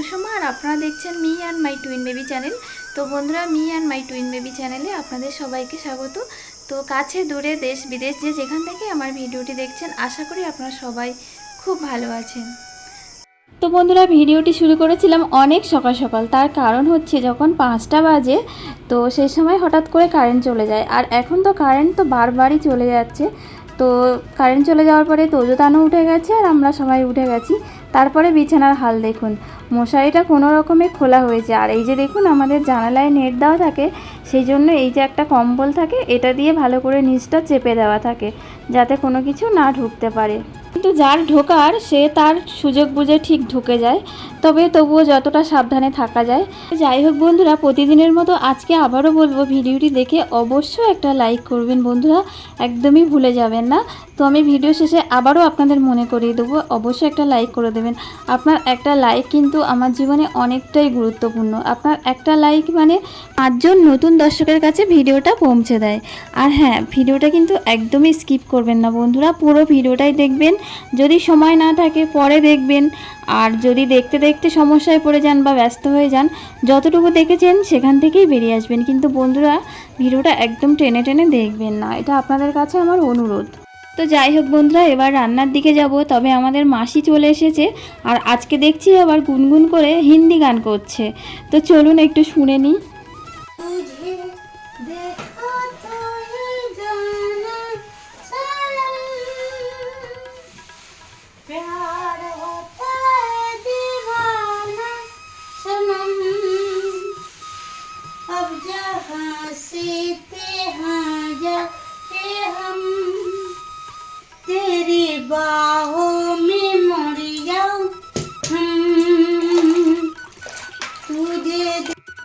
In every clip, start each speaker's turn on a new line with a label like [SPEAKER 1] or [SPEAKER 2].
[SPEAKER 1] সুষমা আর আপনারা দেখছেন me and my twin baby channel. তো বন্ধুরা, me and my twin baby চ্যানেলে আপনাদের সবাইকে স্বাগত। তো কাছে দূরে দেশ বিদেশ যে যেখান থেকে আমার ভিডিওটি দেখছেন, আশা করি আপনারা সবাই খুব ভালো আছেন। তো বন্ধুরা, ভিডিওটি শুরু করেছিলাম অনেক সকাল সকাল। তার কারণ হচ্ছে যখন পাঁচটা বাজে, তো সেই সময় হঠাৎ করে কারেন্ট চলে যায়। আর এখন তো কারেন্ট তো বারবারই চলে যাচ্ছে। তো কারেন্ট চলে যাওয়ার পরে তোজোতানও উঠে গেছে আর আমরা সবাই উঠে গেছি। তারপরে বিছানার হাল দেখুন। মশারিটা কোনো রকমে খোলা হয়েছে। আর এই যে দেখুন, আমাদের জানালায় নেট দেওয়া থাকে, সেই জন্য এই যে একটা কম্বল থাকে, এটা দিয়ে ভালো করে নিচটা চেপে দেওয়া থাকে, যাতে কোনো কিছু না ঢুকতে পারে। কিন্তু যার ঢোকার, সে তার সুযোগ বুঝে ঠিক ঢুকে যায়। তবে তবুও যতটা সাবধানে থাকা যায়। যাই হোক বন্ধুরা, প্রতিদিনের মতো আজকে আবারও বলব ভিডিওটি দেখে অবশ্যই একটা লাইক করবেন বন্ধুরা, একদমই ভুলে যাবেন না। তো আমি ভিডিও শেষে আবারও আপনাদের মনে করিয়ে দেবো, অবশ্যই একটা লাইক করে দেবেন। আপনার একটা লাইক কিন্তু আমার জীবনে অনেকটাই গুরুত্বপূর্ণ। আপনার একটা লাইক মানে পাঁচজন নতুন দর্শকের কাছে ভিডিওটা পৌঁছে দেয়। আর হ্যাঁ ভিডিওটা কিন্তু একদমই স্কিপ করবেন না বন্ধুরা, পুরো ভিডিওটাই দেখবেন। যদি সময় না থাকে, পরে দেখবেন। আর যদি দেখতে দেখতে সমস্যায় পড়ে যান বা ব্যস্ত হয়ে যান, যতটুকু দেখেছেন সেখান থেকেই বেরিয়ে আসবেন। কিন্তু বন্ধুরা, ভিডিওটা একদম টেনে টেনে দেখবেন না। এটা আপনাদের কাছে আমার অনুরোধ। তো যাই হোক বন্ধুরা, এবার রান্নার দিকে যাব। তবে আমাদের মাসি চলে এসেছে আর আজকে দেখছি আবার গুনগুন করে হিন্দি গান করছে। তো চলুন একটু শুনে নিই।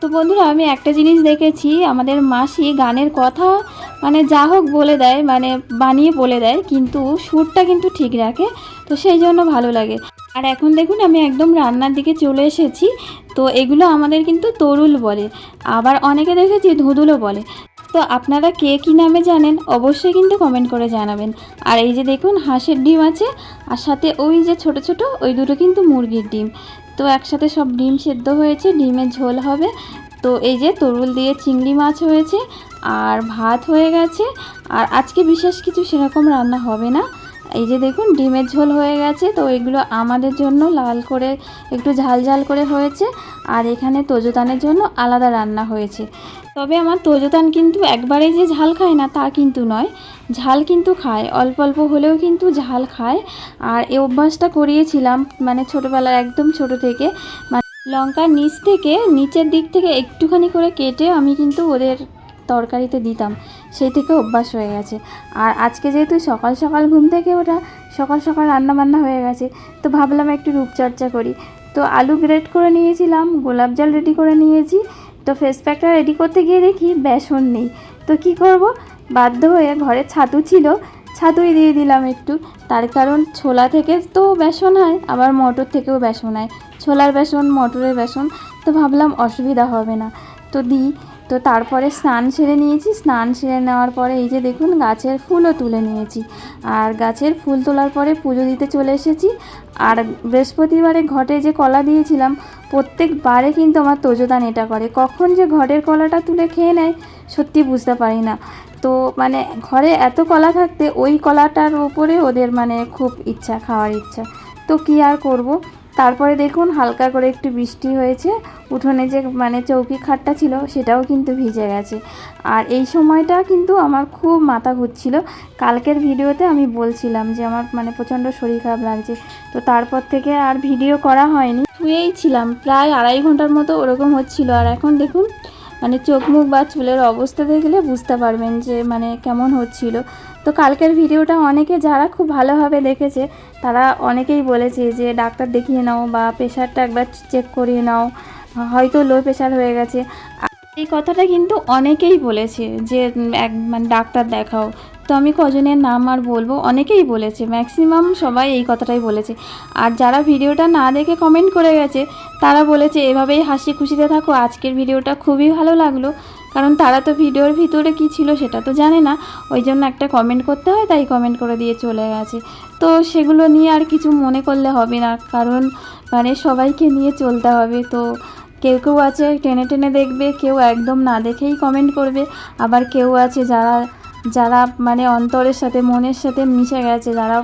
[SPEAKER 1] তো বন্ধুরা, আমি একটা জিনিস দেখেছি, আমাদের মাসি গানের কথা মানে যা হোক বলে দেয় মানে বানিয়ে বলে দেয়, কিন্তু সুরটা কিন্তু ঠিক রাখে, তো সেই জন্য ভালো লাগে। আর এখন দেখুন, আমি একদম রান্নার দিকে চলে এসেছি, তো এগুলো আমাদের কিন্তু তরুল বলে, আবার অনেকে দেখেছি ধুদুলো বলে। তো আপনারা কে কী নামে জানেন, অবশ্যই কিন্তু কমেন্ট করে জানাবেন। আর এই যে দেখুন, হাঁসের ডিম আছে, আর সাথে ওই যে ছোট ছোট, ওই দুটো কিন্তু মুরগির ডিম। তো একসাথে সব ডিম সেদ্ধ হয়েছে, ডিমের ঝোল হবে। তো এই যে তরুল দিয়ে চিংড়ি মাছ হয়েছে, আর ভাত হয়ে গেছে। আর আজকে বিশেষ কিছু সেরকম রান্না হবে না। এই যে দেখুন, ডিমের ঝোল হয়ে গেছে, তো এগুলো আমাদের জন্য লাল করে, একটু ঝাল ঝাল করে হয়েছে, আর এখানে তোজোতানের জন্য আলাদা রান্না হয়েছে। তবে আমার তোজোতান কিন্তু একবারে যে ঝাল খায় না, তা কিন্তু নয়। ঝাল কিন্তু খায়, অল্প অল্প হলেও কিন্তু ঝাল খায়। আর এই অভ্যাসটা করিয়েছিলাম মানে ছোটোবেলায় একদম ছোট থেকে। মানে লঙ্কার নিচ থেকে, নিচের দিক থেকে একটুখানি করে কেটে আমি কিন্তু ওদের তরকারিতে দিতাম। সেই থেকে অভ্যাস হয়ে গেছে। আর আজকে যেহেতু সকাল সকাল ঘুম থেকে ওঠা, সকাল সকাল রান্না বান্না হয়ে গেছে, তো ভাবলাম একটু রূপচর্চা করি। তো আলু গ্রেট করে নিয়েছিলাম, গোলাপ জল রেডি করে নিয়েছি, তো ফেস প্যাকটা রেডি করতে গিয়ে দেখি বেসন নেই। তো কি করব? বাধ্য হয়ে ঘরে ছাতু ছিল, ছাতুই দিয়ে দিলাম একটু। তার কারণ ছোলা থেকে তো বেসন হয়, আবার মটর থেকেও বেসন হয়। ছোলার বেসন, মটরের বেসন, তো ভাবলাম অসুবিধা হবে না। তো দিই। তো তারপরে স্নান সেরে নিয়েছি। স্নান সেরে নেওয়ার পরে এই যে দেখুন, গাছের ফুলও তুলে নিয়েছি। আর গাছের ফুল তোলার পরে পুজো দিতে চলে এসেছি। আর বৃহস্পতিবারে ঘটে যে কলা দিয়েছিলাম, প্রত্যেকবারে কিন্তু আমার তোজোদান এটা করে। কখন যে ঘরের কলাটা তুলে খেয়ে নেয়, সত্যি বুঝতে পারি না। তো মানে ঘরে এত কলা থাকতে ওই কলাটার ওপরে ওদের মানে খুব ইচ্ছা, খাওয়ার ইচ্ছা। তো কী আর করব? তারপরে দেখুন হালকা করে একটু বৃষ্টি হয়েছে। উঠোনে যে মানে চৌকি খাটটা ছিল, সেটাও কিন্তু ভিজে গেছে। আর এই সময়টা কিন্তু আমার খুব মাথা ঘুরছিল। কালকের ভিডিওতে আমি বলছিলাম যে আমার মানে প্রচণ্ড শরীর খারাপ লাগছে। তো তারপর থেকে আর ভিডিও করা হয়নি। শুয়েই ছিলাম, প্রায় আড়াই ঘণ্টার মতো ওরকম হচ্ছিল। আর এখন দেখুন মানে চোখ মুখ বা চুলের অবস্থা দেখলে বুঝতে পারবেন যে মানে কেমন হচ্ছিল। তো কালকের ভিডিওটা অনেকে যারা খুব ভালোভাবে দেখেছে, তারা অনেকেই বলেছে যে ডাক্তার দেখিয়ে নাও বা প্রেশারটা একবার চেক করিয়ে নাও, হয়তো লো প্রেশার হয়ে গেছে। এই কথাটা কিন্তু অনেকেই বলেছে যে, এক মানে ডাক্তার দেখাও। তো আমি কজনের নাম আর বলব, অনেকেই বলেছে ম্যাক্সিমাম সবাই এই কথাটাই বলেছে। আর যারা ভিডিওটা না দেখে কমেন্ট করে গেছে, তারা বলেছে, এভাবেই হাসি খুশিতে থাকো। আজকের ভিডিওটা খুবই ভালো লাগল। কারণ তারা তো ভিডিওর ভিতরে কি ছিল সেটা তো জানে না। ওই জন্য একটা কমেন্ট করতে হয়, তাই কমেন্ট করে দিয়ে চলে গেছে। তো সেগুলো নিয়ে আর কিছু মনে করলে হবে না, কারণ মানে সবাইকে নিয়ে চলতে হবে। তো কেউ কেউ আছে, টেনে টেনে দেখবে, কেউ একদম না দেখেই কমেন্ট করবে। আবার কেউ আছে যারা যারা মানে অন্তরের সাথে, মনের সাথে মিশে গেছে, যারা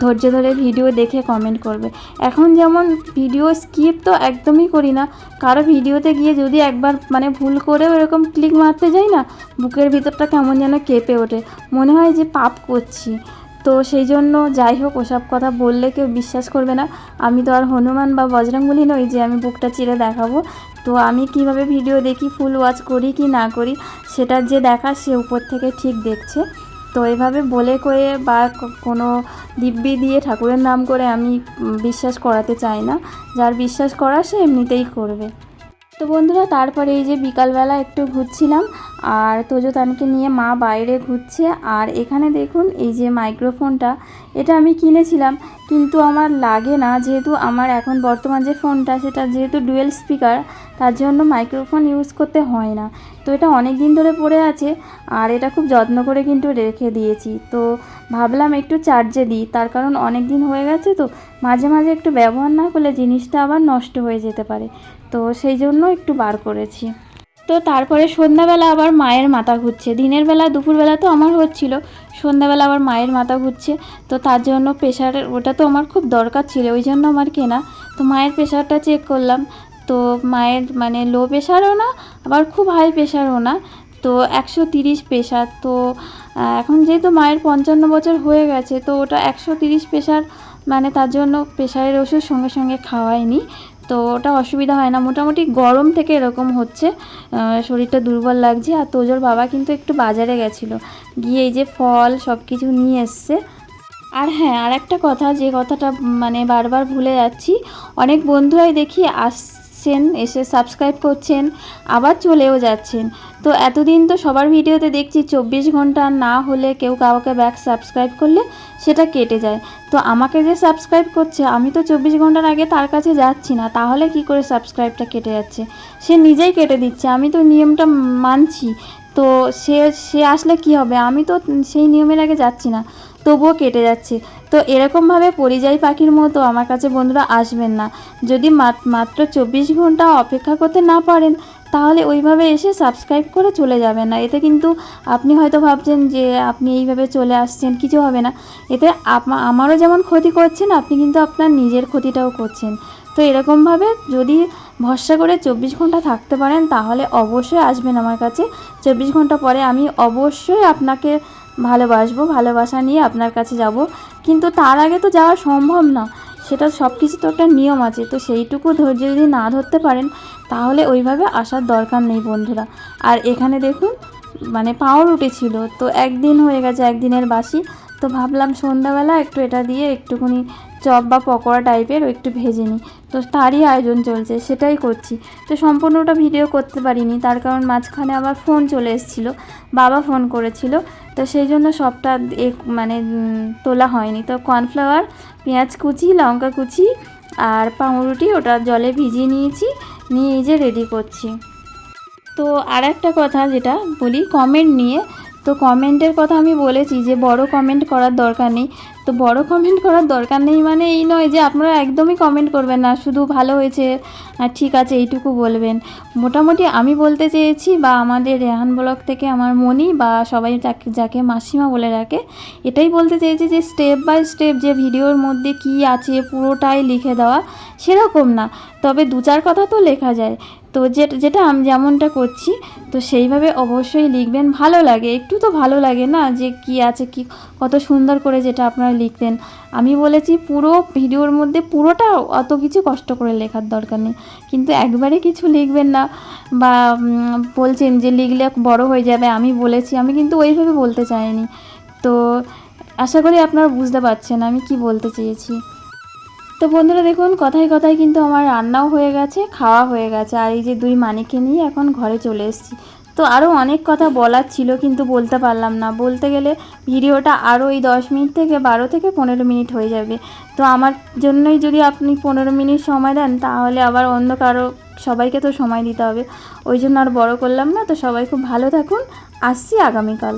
[SPEAKER 1] ধৈর্য ধরে ভিডিও দেখে কমেন্ট করবে। এখন যেমন ভিডিও স্কিপ তো একদমই করি না। কারও ভিডিওতে গিয়ে যদি একবার মানে ভুল করে এরকম ক্লিক মারতে যাই না, বুকের ভিতরটা কেমন যেন কেঁপে ওঠে। মনে হয় যে পাপ করছি। তো সেই জন্য যাই হোক, ওসব কথা বললে কেউ বিশ্বাস করবে না। আমি তো আর হনুমান বা বজরংবলী নই যে আমি বুকটা চিরে দেখাবো। তো আমি কীভাবে ভিডিও দেখি ফুল ওয়াচ করি কি না করি, সেটা যে দেখা সে উপর থেকে ঠিক দেখছে। তো এভাবে বলে কয়ে বা কোনো দিব্যি দিয়ে ঠাকুরের নাম করে আমি বিশ্বাস করাতে চাই না। যার বিশ্বাস করা সে এমনিতেই করবে। তো বন্ধুরা, তারপরে এই যে বিকালবেলা একটু ঘুরছিলাম, আর তোজোতানকে নিয়ে মা বাইরে ঘুরছে। আর এখানে দেখুন, এই যে মাইক্রোফোনটা, এটা আমি কিনেছিলাম, কিন্তু আমার লাগে না, যেহেতু আমার এখন বর্তমান যে ফোনটা, সেটা যেহেতু ডুয়েল স্পিকার, তার জন্য মাইক্রোফোন ইউজ করতে হয় না। তো এটা অনেক দিন ধরে পড়ে আছে, আর এটা খুব যত্ন করে কিন্তু রেখে দিয়েছি। তো ভাবলাম একটু চার্জে দিই, তার কারণ অনেক দিন হয়ে গেছে তো, মাঝে মাঝে একটু ব্যবহার না করলে জিনিসটা আবার নষ্ট হয়ে যেতে পারে। তো সেই জন্য একটু বার করেছি। তো তারপরে সন্ধ্যাবেলা আবার মায়ের মাথা ঘুরছে। দিনের বেলা, দুপুরবেলা তো আমার হচ্ছিল। সন্ধ্যাবেলা আবার মায়ের মাথা ঘুরছে। তো তার জন্য প্রেশার ওটা তো আমার খুব দরকার ছিল, ওই জন্য আমার কেনা। তো মায়ের প্রেশারটা চেক করলাম। তো মায়ের মানে লো প্রেশারও না, আবার খুব হাই প্রেশারও না। তো একশো তিরিশ প্রেশার তো এখন যেহেতু মায়ের পঞ্চান্ন বছর হয়ে গেছে, তো ওটা একশো তিরিশ প্রেশার মানে তার জন্য প্রেশারের ওষুধ সঙ্গে সঙ্গে খাওয়াইনি। তো ওটা অসুবিধা হয় না। মোটামুটি গরম থেকে এরকম হচ্ছে। শরীরটা দুর্বল লাগছে আর তোজোর বাবা কিন্তু একটু বাজারে গেছিল। গিয়ে এই যে ফল সব কিছু নিয়ে এসছে। আর হ্যাঁ আর একটা কথা, যে কথাটা মানে বারবার ভুলে যাচ্ছি। অনেক বন্ধুরাই দেখি আসছেন এসে সাবস্ক্রাইব করছেন, আবার চলেও যাচ্ছেন। তো এতদিন তো সবার ভিডিওতে দেখছি চব্বিশ ঘণ্টা না হলে কেউ কাউকে ব্যাক সাবস্ক্রাইব করলে সেটা কেটে যায়। তো আমাকে যে সাবস্ক্রাইব করছে, আমি তো চব্বিশ ঘণ্টার আগে তার কাছে যাচ্ছি না, তাহলে কি করে সাবস্ক্রাইবটা কেটে যাচ্ছে? সে নিজেই কেটে দিচ্ছে, আমি তো নিয়মটা মানছি। তো সে সে আসলে কি হবে? আমি তো সেই নিয়মের আগে যাচ্ছি না। তবুও কেটে যাচ্ছে। তো এরকমভাবে পরিযায়ী পাখির মতো আমার কাছে বন্ধুরা আসবেন না। যদি মাত- মাত্র চব্বিশ ঘণ্টা অপেক্ষা করতে না পারেন, তাহলে ওইভাবে এসে সাবস্ক্রাইব করে চলে যাবেন না। এতে কিন্তু আপনি হয়তো ভাবছেন যে আপনি এইভাবে চলে আসছেন, কিছু হবে না। এতে আমারও যেমন ক্ষতি করছেন, আপনি কিন্তু আপনার নিজের ক্ষতিটাও করছেন। তো এরকমভাবে যদি ভরসা করে চব্বিশ ঘণ্টা থাকতে পারেন, তাহলে অবশ্যই আসবেন আমার কাছে। চব্বিশ ঘণ্টা পরে আমি অবশ্যই আপনাকে ভালোবাসবো, ভালোবাসা নিয়ে আপনার কাছে যাব। কিন্তু তার আগে তো যাওয়া সম্ভব না। সেটা সব কিছু তো একটা নিয়ম আছে। তো সেইটুকু ধৈর্য যদি না ধরতে পারেন, তাহলে ওইভাবে আসার দরকার নেই বন্ধুরা। আর এখানে দেখুন মানে পাউরুটি ছিল। তো একদিন হয়ে গেছে, একদিনের বাসি। তো ভাবলাম সন্ধ্যাবেলা একটু এটা দিয়ে একটুখানি চপ বা পকোড়া টাইপের একটু ভেজে নিই। তো তারই আয়োজন চলছে, সেটাই করছি। তো সম্পূর্ণটা ভিডিও করতে পারিনি, তার কারণ মাঝখানে আবার ফোন চলে এসেছিল, বাবা ফোন করেছিল। তো সেই জন্য সবটা এক- মানে তোলা হয়নি। তো কর্নফ্লাওয়ার পেঁয়াজ কুচি, লঙ্কা কুচি আর পাউরুটি ওটা জলে ভিজিয়ে নিয়েছি, নিয়ে যে রেডি করছি। তো আর একটা কথা যেটা বলি কমেন্ট নিয়ে তো কমেন্টের কথা আমি বলেছি যে বড় কমেন্ট করার দরকার নেই। তো বড় কমেন্ট করার দরকার নেই মানে এই নয় যে আপনারা একদমই কমেন্ট করবেন না, শুধু ভালো হয়েছে ঠিক আছে এইটুকু বলবেন। মোটামুটি আমি বলতে চেয়েছি বা আমাদের রেহান ব্লগ থেকে আমার মনি বা সবাই যাকে যাকে মাসিমা বলে রাখে এটাই বলতে চেয়েছি যে স্টেপ বাই স্টেপ যে ভিডিওর মধ্যে কি আছে পুরোটাই লিখে দেওয়া সেরকম না। তবে দু চার কথা তো লেখা যায়। তো যেটা আমি যেমনটা করছি, তো সেইভাবে অবশ্যই লিখবেন। ভালো লাগে, একটু তো ভালো লাগে না যে কি আছে, কি, কত সুন্দর করে যেটা আপনারা লিখতেন। আমি বলেছি পুরো ভিডিওর মধ্যে পুরোটা অত কিছু কষ্ট করে লেখার দরকার নেই। কিন্তু একবারে কিছু লিখবেন না বা বলছেন যে লিখলে বড় হয়ে যাবে, আমি বলেছি, আমি কিন্তু ওইভাবে বলতে চাইনি। তো আশা করি আপনারা বুঝতে পারছেন আমি কি বলতে চেয়েছি। তো বন্ধুরা দেখুন, কথায় কথায় কিন্তু আমার রান্নাও হয়ে গেছে, খাওয়া হয়ে গেছে। আর এই যে দুই মানিককে নিয়ে এখন ঘরে চলে এসেছি। তো আরও অনেক কথা বলার ছিল, কিন্তু বলতে পারলাম না। বলতে গেলে ভিডিওটা আরও এই দশ মিনিট থেকে বারো থেকে পনেরো মিনিট হয়ে যাবে। তো আমার জন্যই যদি আপনি পনেরো মিনিট সময় দেন, তাহলে আবার অন্য কারও, সবাইকে তো সময় দিতে হবে। ওই জন্য আর বড় করলাম না। তো সবাই খুব ভালো থাকুন। আসছি আগামীকাল।